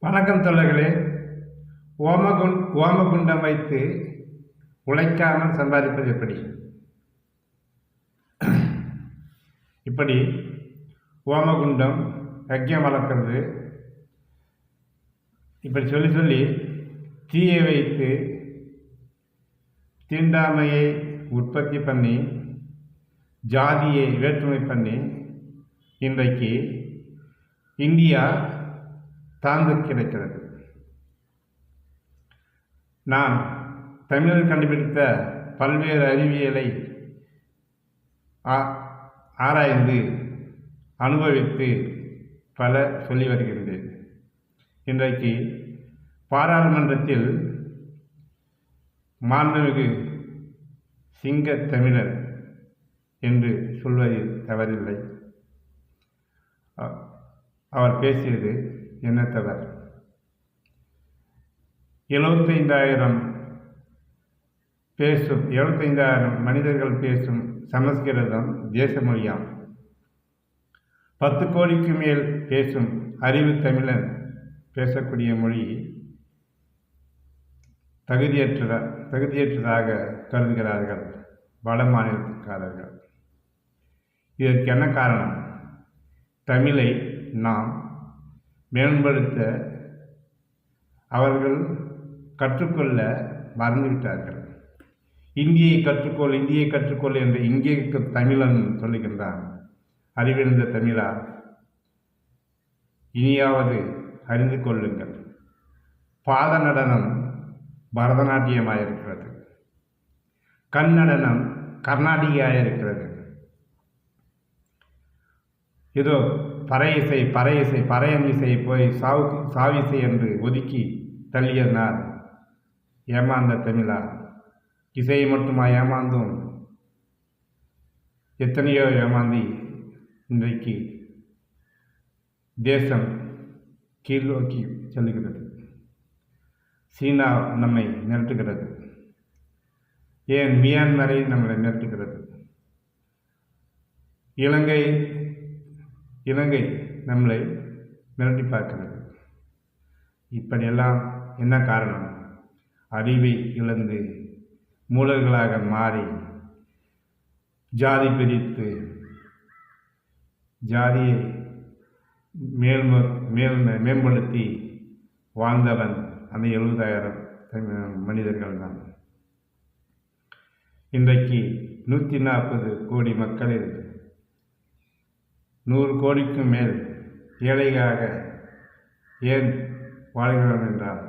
வணக்கம் தொழில்களே ஓமகுண் ஓமகுண்டம் வைத்து உழைக்காமல் சம்பாதிப்பது எப்படி? இப்படி ஓமகுண்டம் யஜ்யம் வளர்க்குறது. இப்படி சொல்லி சொல்லி தீயை வைத்து தீண்டாமையை உற்பத்தி பண்ணி ஜாதியை வேற்றுமை பண்ணி இன்றைக்கு இந்தியா தாங்க கிடைக்கிறது. நான் தமிழர் கண்டுபிடித்த பல்வேறு அறிவியலை ஆ- ஆராய்ந்து அனுபவித்து பல சொல்லி வருகின்றேன். இன்றைக்கு பாராளுமன்றத்தில் மாண்புமிகு சிங்கத் தமிழர் என்று சொல்வதில் தவறில்லை. அ- அவர் பேசியது என்ன எழுபத்தைந்தாயிரம் பேசும் எழுபத்தைந்தாயிரம் மனிதர்கள் பேசும் சமஸ்கிருதம் தேச மொழியாம். பத்து கோடிக்கு மேல் பேசும் அறிவு தமிழன் பேசக்கூடிய மொழி தகுதியற்ற தகுதியற்றதாக கருதுகிறார்கள் வட மாநிலத்துக்காரர்கள். இதற்கு என்ன காரணம்? தமிழை நாம் மேம்படுத்த அவர்கள் கற்றுக்கொள்ள மறந்துவிட்டார்கள். இந்தியை கற்றுக்கொள் இந்தியை கற்றுக்கொள் என்று இங்கே தமிழன் சொல்லுகின்றான். அறிவிழந்த தமிழா? இனியாவது அறிந்து கொள்ளுங்கள். பாத நடனம் பரதநாட்டியமாயிருக்கிறது. கண் நடனம் கர்நாடகியாயிருக்கிறது இதோ பறை இசை பறை இசை பறையன் இசை போய் சாவு சாவிசை என்று ஒதுக்கி தள்ளியனார் ஏமாந்த தமிழா இசையை மட்டுமா ஏமாந்தோம். எத்தனையோ ஏமாந்தி இன்றைக்கு தேசம் கீழ் நோக்கி செல்லுகிறது. சீனா நம்மை மிரட்டுகிறது. ஏன் மியான்மரை நம்மளை மிரட்டுகிறது? இலங்கை இலங்கை நம்மளை மிரட்டி பார்க்கிறது. இப்படியெல்லாம் என்ன காரணம்? அறிவை இழந்து மூலர்களாக மாறி ஜாதி பிரித்து ஜாதியை மேல் மேல் மேம்படுத்தி வாழ்ந்தவன் அந்த எழுபதாயிரம் மனிதர்கள் தான் இன்றைக்கு நூற்றி நாற்பது கோடி மக்களில் நூறு கோடிக்கும் மேல் ஏழையாக ஏன் வாழ்கிறோம் என்றால்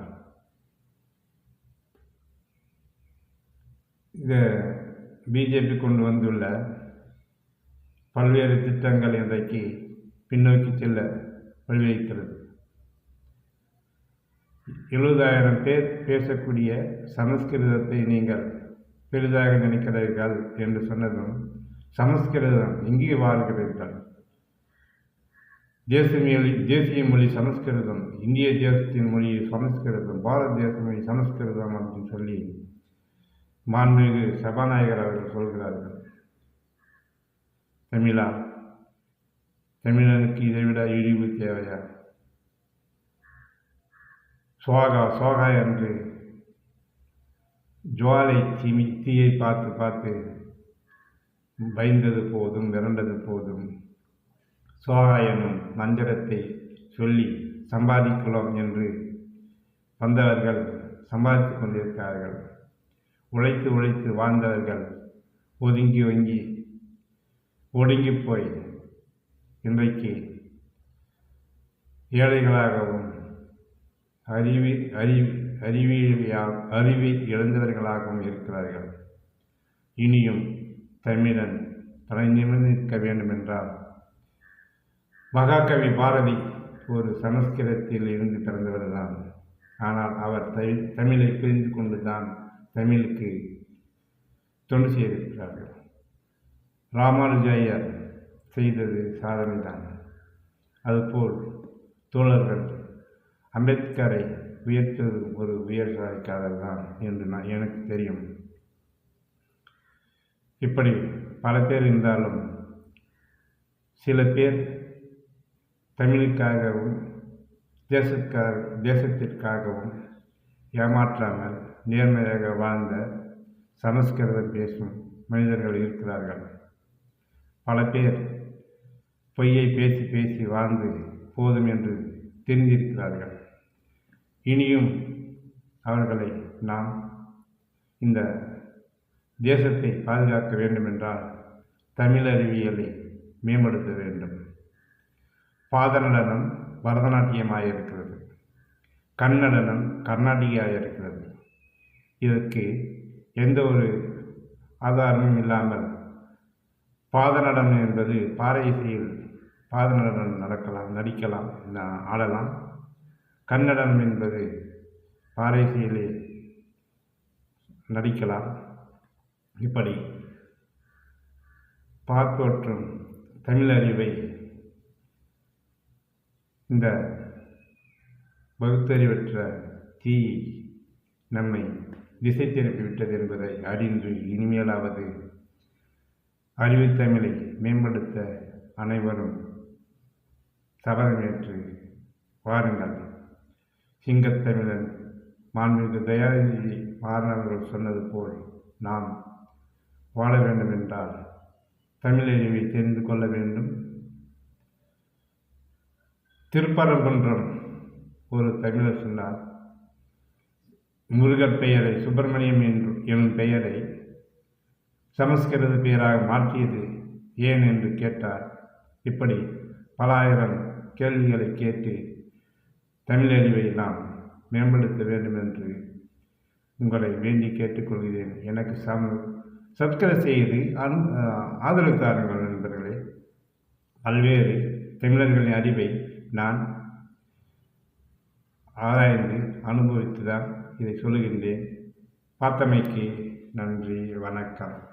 இது பிஜேபி கொண்டு வந்துள்ள பல்வேறு திட்டங்கள் இன்றைக்கு பின்னோக்கி செல்ல வழிவகுக்கிறது. எழுபதாயிரம் பேர் பேசக்கூடிய சமஸ்கிருதத்தை நீங்கள் பெரிதாக நினைக்கிறீர்கள் என்று சொன்னதும் சமஸ்கிருதம் எங்கே வாழ்கிறீர்கள்? தேசிய தேசிய மொழி சமஸ்கிருதம் இந்திய தேசத்தின் மொழி சமஸ்கிருதம் பாரத தேச மொழி சமஸ்கிருதம் அப்படின்னு சொல்லி மாண்புமிகு சபாநாயகர் அவர்கள் சொல்கிறார்கள். தமிழா தமிழனுக்கு இதை விட இழிவு தேவையா? சோகா சோகா என்று ஜுவாலை தீமி தீயை பார்த்து பார்த்து பயந்தது போதும் விரண்டது போதும். சோகா எனும் மந்திரத்தை சொல்லி சம்பாதிக்கலாம் என்று வந்தவர்கள் சம்பாதித்து கொண்டிருக்கிறார்கள். உழைத்து உழைத்து வாழ்ந்தவர்கள் ஒதுங்கி ஒங்கி ஒடுங்கி போய் இன்றைக்கு ஏழைகளாகவும் அறிவி அறிவி அறிவியா அறிவை இழந்தவர்களாகவும் இருக்கிறார்கள். இனியும் தமிழன் தலை நிமிர்ந்து நிற்க வேண்டுமென்றால் மகாகவி பாரதி ஒரு சமஸ்கிருதத்தில் இருந்து பிறந்தவர் தான் ஆனால் அவர் தமிழ் தமிழை புரிந்து கொண்டு தான் தமிழுக்கு தொண்டு செய்திருக்கிறார்கள். ராமானுஜாயர் செய்தது சாதனை தான் அதுபோல் தோழர்கள் அம்பேத்கரை உயர்த்தது ஒரு உயர் சாதிக்காரர் தான் என்று நான் எனக்கு தெரியும். இப்படி பல பேர் இருந்தாலும் சில பேர் தமிழுக்காகவும் தேசக்கார் தேசத்திற்காகவும் ஏமாற்றாமல் நேர்மையாக வாழ்ந்த சமஸ்கிருதம் பேசும் மனிதர்கள் இருக்கிறார்கள். பல பேர் பொய்யை பேசி பேசி வாழ்ந்து போதும் என்று தெரிந்திருக்கிறார்கள். இனியும் அவர்களை நாம் இந்த தேசத்தை பாதுகாக்க வேண்டுமென்றால் தமிழ் அறிவியலை மேம்படுத்த வேண்டும். பாத நடனம் பரதநாட்டியமாக இருக்கிறது கன்னடனம் கர்நாடகியாக இருக்கிறது இதற்கு எந்த ஒரு ஆதாரமும் இல்லாமல் பாதநடனம் என்பது பாறை இசையில் பாத நடனம் நடக்கலாம் நடிக்கலாம் ஆடலாம். கன்னடம் என்பது பாறை இசையிலே நடிக்கலாம். இப்படி பார்ப்போற்றும் தமிழ் அறிவை இந்த பகுத்தறிவற்ற தீ நம்மை திசை திருப்பிவிட்டது என்பதை அறிந்து இனிமேலாவது அறிவுத்தமிழை மேம்படுத்த அனைவரும் சபதமேற்று வாருங்கள். சிங்கத்தமிழன் மாண்புமிகு தயாநிதி மாறன் சொன்னது போல் நாம் வாழ வேண்டும் என்றால் தமிழறிவை தெரிந்து கொள்ள வேண்டும். திருப்பரங்குன்றம் ஒரு தமிழர் சொன்னார். முருகர் பெயரை சுப்பிரமணியம் என்று எனும் பெயரை சமஸ்கிருத பெயராக மாற்றியது ஏன் என்று கேட்டார். இப்படி பல ஆயிரம் கேள்விகளை கேட்டு தமிழறிவை நாம் மேம்படுத்த வேண்டும் என்று உங்களை வேண்டி கேட்டுக்கொள்கிறேன். எனக்கு சம சப்ஸ்கிரைப் செய்து அன் ஆதரவு தாருங்கள் நண்பர்களே. பல்வேறு தமிழர்களின் அறிவை நான் ஆராய்ந்து அனுபவித்து தான் இதை சொல்லுகின்றேன். பார்த்தமைக்கு நன்றி வணக்கம்.